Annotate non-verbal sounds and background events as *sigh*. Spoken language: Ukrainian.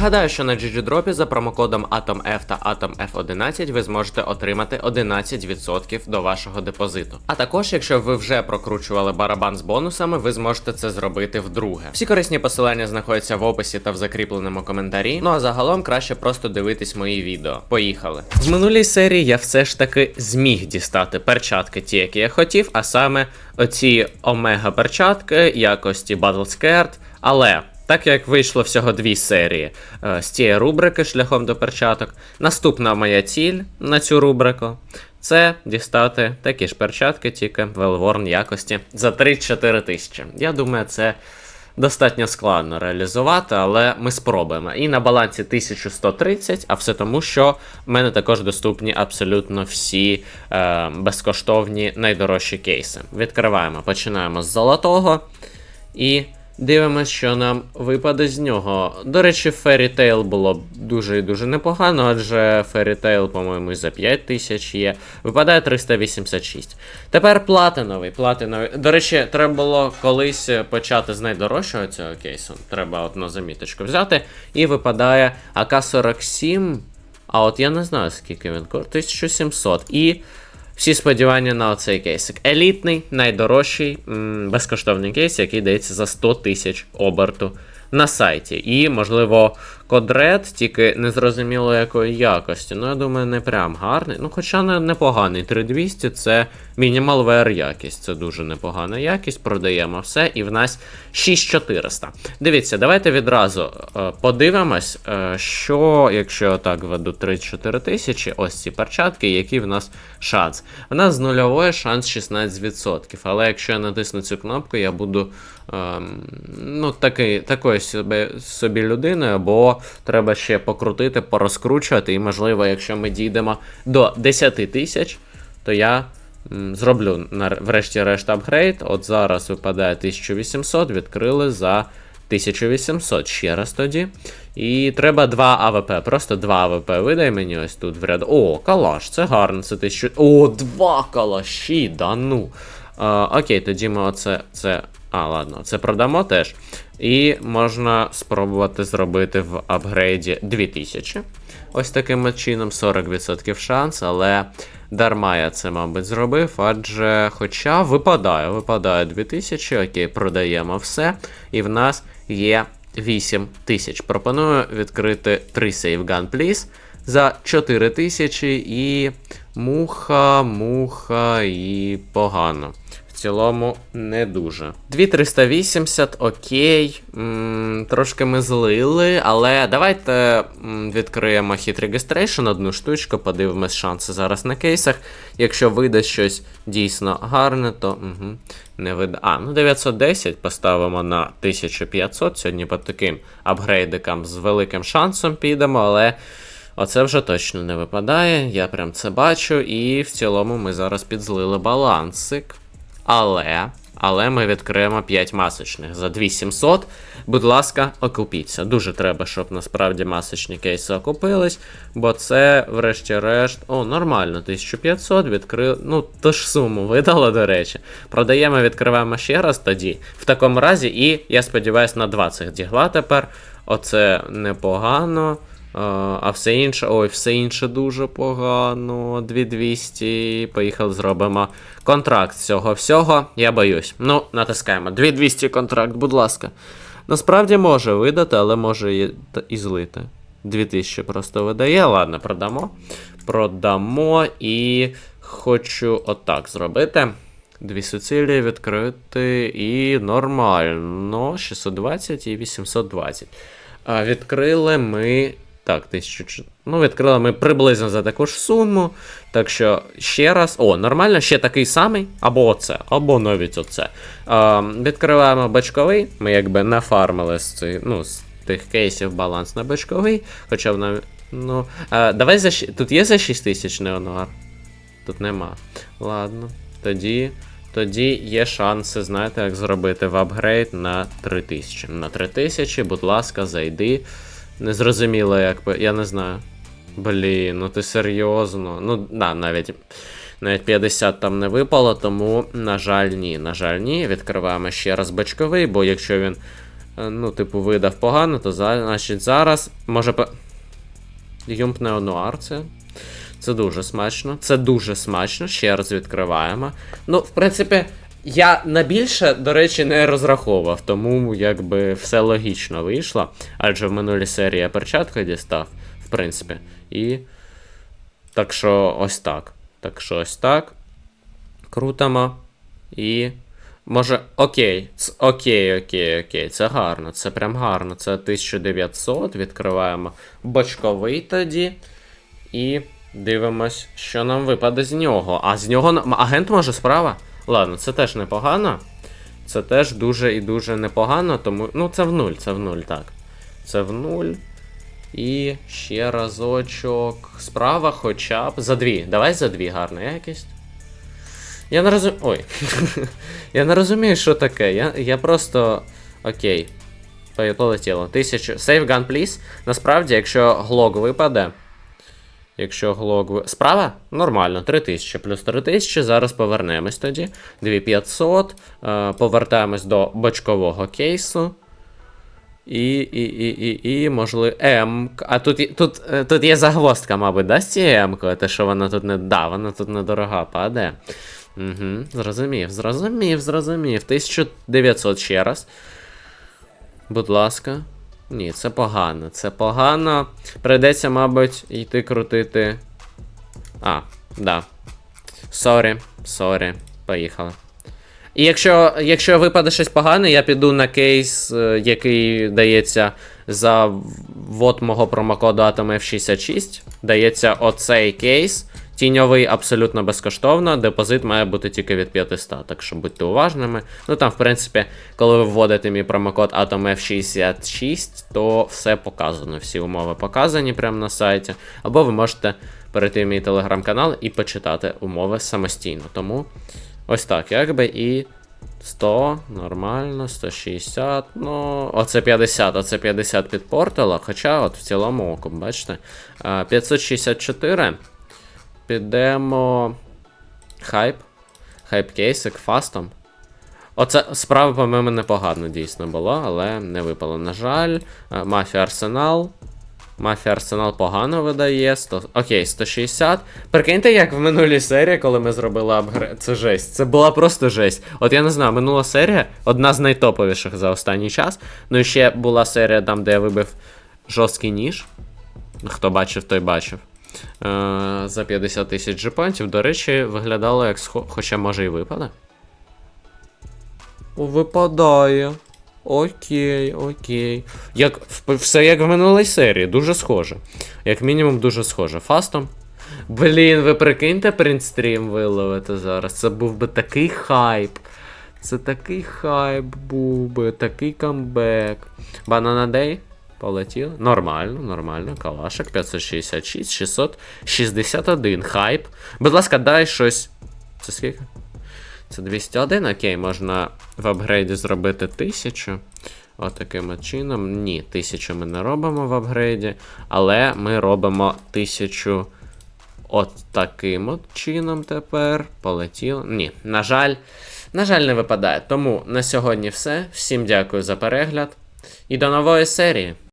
Нагадаю, що на GGDrop за промокодом AtomF та AtomF11 ви зможете отримати 11% до вашого депозиту. А також, якщо ви вже прокручували барабан з бонусами, ви зможете це зробити вдруге. Всі корисні посилання знаходяться в описі та в закріпленому коментарі. Ну а загалом краще просто дивитись мої відео. Поїхали. В минулій серії я все ж таки зміг дістати перчатки, ті, які я хотів, а саме оці омега перчатки якості Battle Scared, але. Так як вийшло всього дві серії е, з цієї рубрики шляхом до перчаток, наступна моя ціль на цю рубрику це дістати такі ж перчатки, тільки Велворн якості за 3-4 тисячі. Я думаю, це достатньо складно реалізувати, але ми спробуємо. І на балансі 1130, а все тому, що в мене також доступні абсолютно всі е, безкоштовні найдорожчі кейси. Відкриваємо, починаємо з золотого і. Дивимось, що нам випаде з нього. До речі, Fairy Tail було дуже і дуже непогано, адже Fairy Tail, по-моєму, за 5 тисяч є. Випадає 386. Тепер платиновий. платиновий. До речі, треба було колись почати з найдорожчого цього кейсу. Треба одну заміточку взяти. І випадає АК-47. А от я не знаю, скільки він коштує. 1700. І. Всі сподівання на оцей кейсик. Елітний, найдорожчий, безкоштовний кейс, який дається за 100 тисяч оберту на сайті. І, можливо, кодред, тільки незрозуміло якої якості. Ну, я думаю, не прям гарний. Ну, хоча не непоганий. 3200 це мінімал VR якість. Це дуже непогана якість. Продаємо все, і в нас 6400. Дивіться, давайте відразу е, подивимось, е, що, якщо я так веду 34 тисячі, ось ці перчатки, який в нас шанс. У нас з нульової шанс 16%. Але якщо я натисну цю кнопку, я буду ем, ну, такий, такою собі, собі людиною, бо треба ще покрутити, порозкручувати. І, можливо, якщо ми дійдемо до 10 тисяч, то я зроблю врешті-решт апгрейд. От зараз випадає 1800, відкрили за 1800 ще раз тоді. І треба 2 АВП. Просто 2 АВП видай мені ось тут в ряд. О, калаш, це гарно, це 1000. О, 2 калаші, да ну. А, окей, тоді ми оце. це. А, ладно, це продамо теж. І можна спробувати зробити в апгрейді 2000. Ось таким чином 40% шанс, але дарма я це, мабуть, зробив, адже хоча випадає, випадає 2000, окей, продаємо все. І в нас є 8 тисяч. Пропоную відкрити 3 Save Gun Please за 4 тисячі і муха, муха і погано. В цілому не дуже. 2380, окей. М, трошки ми злили, але давайте м, відкриємо Hit Registration, одну штучку, подивимось шанси зараз на кейсах. Якщо вийде щось дійсно гарне, то угу, не вийде. А, ну 910 поставимо на 1500. Сьогодні по таким апгрейдикам з великим шансом підемо, але. Оце вже точно не випадає, я прям це бачу, і в цілому ми зараз підзлили балансик. Але, але ми відкриємо 5 масочних за 2700. Будь ласка, окупіться. Дуже треба, щоб насправді масочні кейси окупились, бо це, врешті-решт, о, нормально, 1500 відкрили. Ну, то ж суму видало, до речі. Продаємо, відкриваємо ще раз тоді. В такому разі, і я сподіваюся, на 20 дігла тепер. Оце непогано. А, все інше, ой, все інше дуже погано. 2200. Поїхали, зробимо контракт цього всього. Я боюсь. Ну, натискаємо. 2200 контракт, будь ласка. Насправді може видати, але може і злити. 2000 просто видає. Ладно, продамо. Продамо і хочу отак зробити. Дві суцілі відкрити і нормально. 620 і 820. А відкрили ми. Так, 1000. Ну, відкрили ми приблизно за таку ж суму. Так що ще раз. О, нормально, ще такий самий. Або оце, або навіть оце. А, відкриваємо бачковий. Ми якби нафармили з цих, ну, з тих кейсів баланс на бачковий. Хоча вона. Ну. А, давай за Тут є за 6000 неонуар? Тут нема. Ладно. Тоді. Тоді є шанси, знаєте, як зробити в апгрейд на 3000. На 3000, будь ласка, зайди. Незрозуміло, як би, я не знаю. Блін, ну ти серйозно. Ну, да, навіть навіть 50 там не випало, тому, на жаль, ні. На жаль, ні. Відкриваємо ще раз бачковий, бо якщо він е, ну, типу, видав погано, то значить зараз може. По... Юмп Неонуар це. Це дуже смачно. Це дуже смачно. Ще раз відкриваємо. Ну, в принципі, я на більше, до речі, не розраховував, тому якби все логічно вийшло. Адже в минулій серії я перчатку дістав, в принципі. І. Так що ось так. Так що ось так. Крутимо. І. Може, окей, ц- окей, окей, окей, це гарно, це прям гарно. Це 1900, відкриваємо бочковий тоді. І дивимось, що нам випаде з нього. А з нього агент може справа? Ладно, це теж непогано. Це теж дуже і дуже непогано, тому. Ну, це в нуль, це в нуль, так. Це в нуль. І ще разочок. Справа хоча б. За дві. Давай за дві, гарна якість. Я не розумію. Ой. *laughs* я не розумію, що таке. Я, я просто. Окей. Полетіло. Тисячу. Save gun, please. Насправді, якщо глок випаде. Якщо глок. Справа? Нормально, 3000 плюс 3000. Зараз повернемось тоді. 2500. Е, повертаємось до бочкового кейсу. І, і, і, і, і, можливо, М. А тут, тут, е, тут є загвоздка, мабуть, да, з цією М-кою? Те, що вона тут не. Да, вона тут недорога падає. Угу, зрозумів, зрозумів, зрозумів. 1900 ще раз. Будь ласка. Ні, це погано. Це погано. Прийдеться, мабуть, йти крутити. А, да. Сорі, сорі. Поїхали. І якщо, якщо випаде щось погане, я піду на кейс, е, який дається за ввод мого промокоду Atom F66. Дається оцей кейс. Тіньовий абсолютно безкоштовно. Депозит має бути тільки від 500, так що будьте уважними. Ну там, в принципі, коли ви вводите мій промокод Atom F66, то все показано. Всі умови показані прямо на сайті. Або ви можете перейти в мій телеграм-канал і почитати умови самостійно. Тому ось так, якби і 100, нормально, 160, ну, оце 50, оце 50 підпортило, хоча от в цілому оку, бачите. 564. Підемо. Хайп. Хайп кейсик фастом. Оце справа, по-моєму, непогано дійсно було, але не випало. На жаль, Мафія Арсенал. Мафія Арсенал погано видає. 100... Окей, 160. Прикиньте, як в минулій серії, коли ми зробили апгрейд. Це жесть. Це була просто жесть. От я не знаю, минула серія одна з найтоповіших за останній час. Ну і ще була серія там, де я вибив жорсткий ніж. Хто бачив, той бачив. Е, за 50 тисяч джепонтів. До речі, виглядало як схо... Хоча може і випаде. Випадає. Окей, окей. Як, все як в минулій серії, дуже схоже. Як мінімум, дуже схоже. Фастом. Блін, ви прикиньте принтстрім виловити зараз. Це був би такий хайп. Це такий хайп був би, такий камбек. Банана Дей. Полетіли. Нормально, нормально. Калашик 566, 661. Хайп. Будь ласка, дай щось. Це скільки? Це 201, окей, можна в апгрейді зробити 1000. Отаким от чином. Ні, 1000 ми не робимо в апгрейді, але ми робимо 1000 от таким от чином тепер. Полетіло. Ні, на жаль, на жаль, не випадає. Тому на сьогодні все. Всім дякую за перегляд і до нової серії.